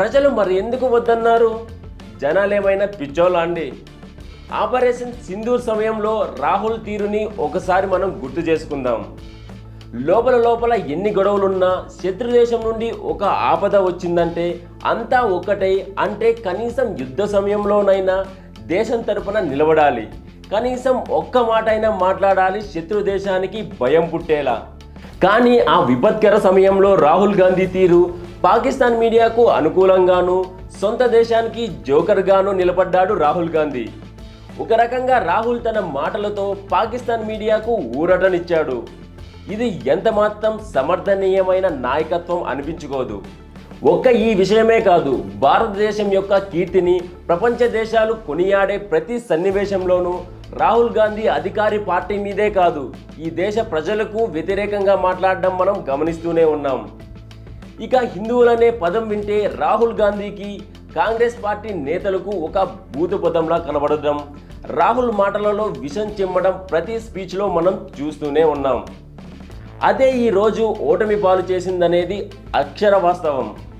ప్రజలు మరి ఎందుకు వద్దన్నారు? జనాలేమైనా పిచ్చోళ్ళా అండి ఆపరేషన్ సింధూర్ సమయంలో రాహుల్ తీరుని ఒకసారి మనం గుర్తు చేసుకుందాం. లోపల లోపల ఎన్ని గొడవలున్నా శత్రుదేశం నుండి ఒక ఆపద వచ్చిందంటే అంతా ఒక్కటై అంటే కనీసం యుద్ధ సమయంలోనైనా దేశం తరపున నిలబడాలి. కనీసం ఒక్క మాట అయినా మాట్లాడాలి శత్రు దేశానికి భయం పుట్టేలా. కానీ ఆ విపత్కర సమయంలో రాహుల్ గాంధీ తీరు పాకిస్తాన్ మీడియాకు అనుకూలంగాను సొంత దేశానికి జోకర్గాను నిలబడ్డాడు రాహుల్ గాంధీ. ఒక రకంగా రాహుల్ తన మాటలతో పాకిస్తాన్ మీడియాకు ఊరటనిచ్చాడు. ఇది ఎంత మాత్రం సమర్థనీయమైన నాయకత్వం అనిపించుకోదు. ఒక్క ఈ విషయమే కాదు భారతదేశం యొక్క కీర్తిని ప్రపంచ దేశాలు కొనియాడే ప్రతి సన్నివేశంలోనూ రాహుల్ గాంధీ అధికారి పార్టీ మీదే కాదు ఈ దేశ ప్రజలకు వ్యతిరేకంగా మాట్లాడడం మనం గమనిస్తూనే ఉన్నాం. ఇక హిందువులనే పదం వింటే రాహుల్ గాంధీకి కాంగ్రెస్ పార్టీ నేతలకు ఒక భూతపదంలా కనబడడం రాహుల్ మాటలలో విషం చిమ్మడం ప్రతి స్పీచ్లో మనం చూస్తూనే ఉన్నాం. అదే ఈరోజు ఓటమి పాలు చేసిందనేది అక్షర వాస్తవం.